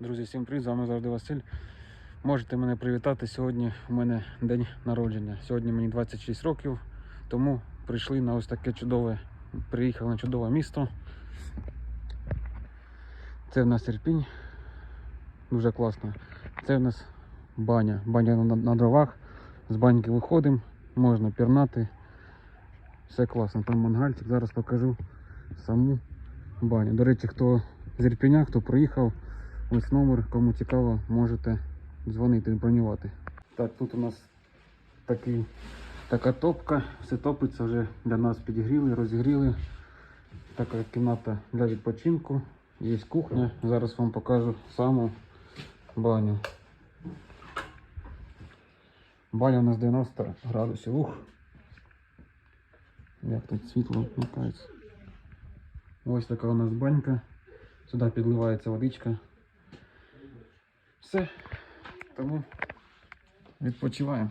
Друзі, всім привіт, з вами завжди Василь. Можете мене привітати. Сьогодні у мене день народження. Сьогодні мені 26 років, тому прийшли на ось таке чудове, приїхали на чудове місто. Це в нас Ірпінь. Дуже класно. Це в нас баня. Баня на, на дровах. З баньки виходимо, можна пірнати. Все класно. Там мангальчик. Зараз покажу саму баню. До речі, хто з Ірпіня, хто приїхав, ось номер, кому цікаво, можете дзвонити і бронювати. Так, тут у нас такий, така топка, все топиться вже для нас підігріли, розігріли. Така кімната для відпочинку. Є кухня. Зараз вам покажу саму баню. Баня у нас 90 градусів. Ух. Як тут світло вмикається. Ось така у нас банька. Сюди підливається водичка. Все. Тому відпочиваємо.